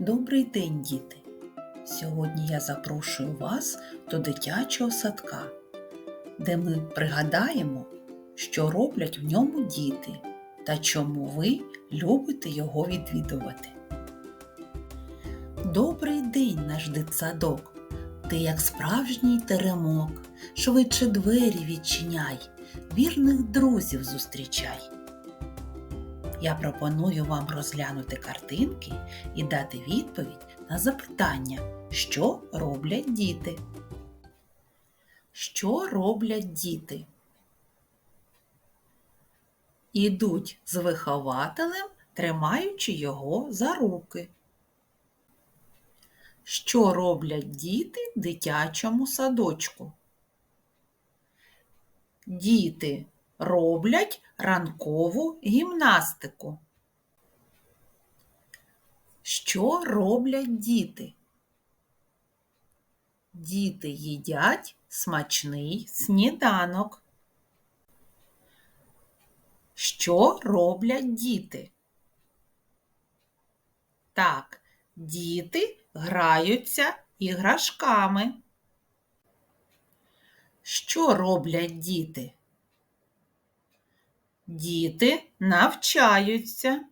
Добрий день, діти! Сьогодні я запрошую вас до дитячого садка, де ми пригадаємо, що роблять в ньому діти та чому ви любите його відвідувати. Добрий день, наш дитсадок! Ти як справжній теремок, швидше двері відчиняй, вірних друзів зустрічай. Я пропоную вам розглянути картинки і дати відповідь на запитання, що роблять діти. Що роблять діти? Ідуть з вихователем, тримаючи його за руки. Що роблять діти дитячому садочку? Діти роблять ранкову гімнастику. Що роблять діти? Діти їдять смачний сніданок. Що роблять діти? Так, діти граються іграшками. Що роблять діти? Діти навчаються.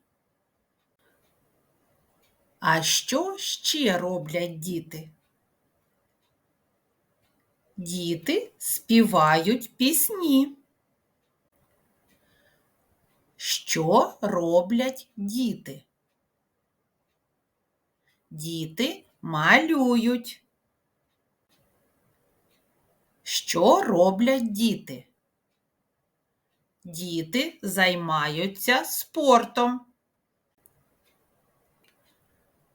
А що ще роблять діти? Діти співають пісні. Що роблять діти? Діти малюють. Що роблять діти? Діти займаються спортом.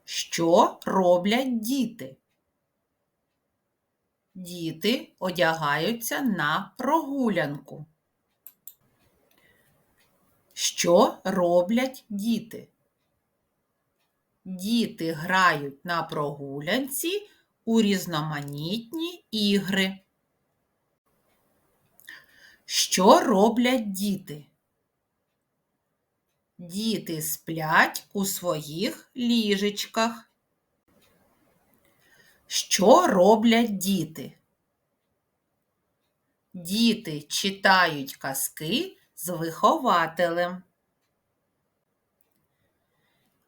Що роблять діти? Діти одягаються на прогулянку. Що роблять діти? Діти грають на прогулянці у різноманітні ігри. Що роблять діти? Діти сплять у своїх ліжечках. Що роблять діти? Діти читають казки з вихователем.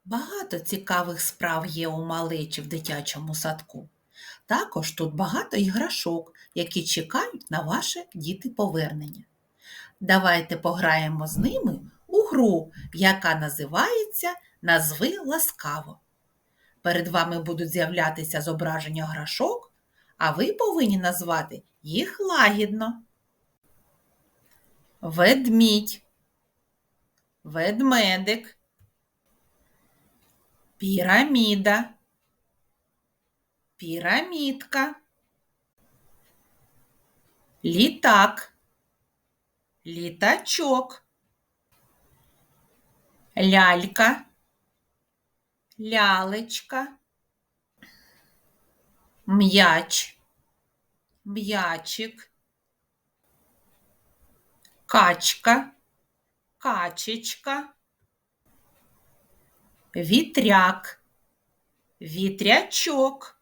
Багато цікавих справ є у малечі в дитячому садку. Також тут багато іграшок, які чекають на ваше діти повернення. Давайте пограємо з ними у гру, яка називається Назви ласкаво. Перед вами будуть з'являтися зображення грашок, а ви повинні назвати їх лагідно. Ведмідь, ведмедик, піраміда, пірамідка, літак, літачок, лялька, лялечка, м'яч, м'ячик, качка, качечка, вітряк, вітрячок,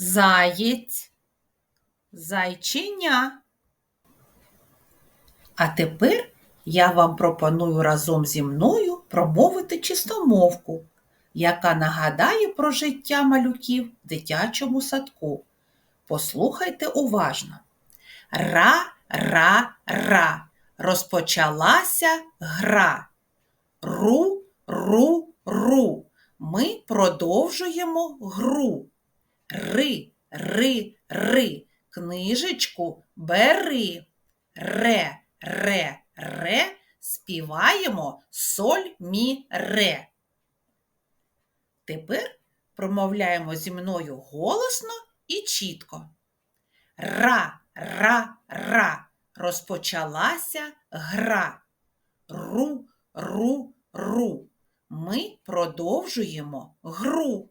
Заєць, зайченя. А тепер я вам пропоную разом зі мною промовити чистомовку, яка нагадає про життя малюків в дитячому садку. Послухайте уважно. Ра-ра-ра. Розпочалася гра. Ру-ру-ру. Ми продовжуємо гру. Ри, ри, ри. Книжечку бери. Ре, ре, ре. Співаємо соль мі ре. Тепер промовляємо зі мною голосно і чітко. Ра, ра, ра. Розпочалася гра. Ру, ру, ру. Ми продовжуємо гру.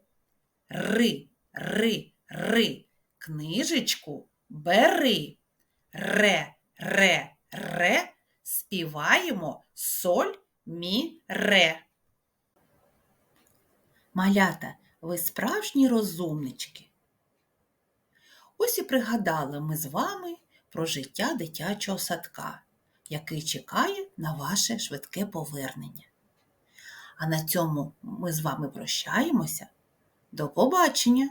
Ри, ри, ри. Книжечку бери. Ре, ре, ре. Співаємо соль, мі, ре. Малята, ви справжні розумнички. Ось і пригадали ми з вами про життя дитячого садка, який чекає на ваше швидке повернення. А на цьому ми з вами прощаємося. До побачення,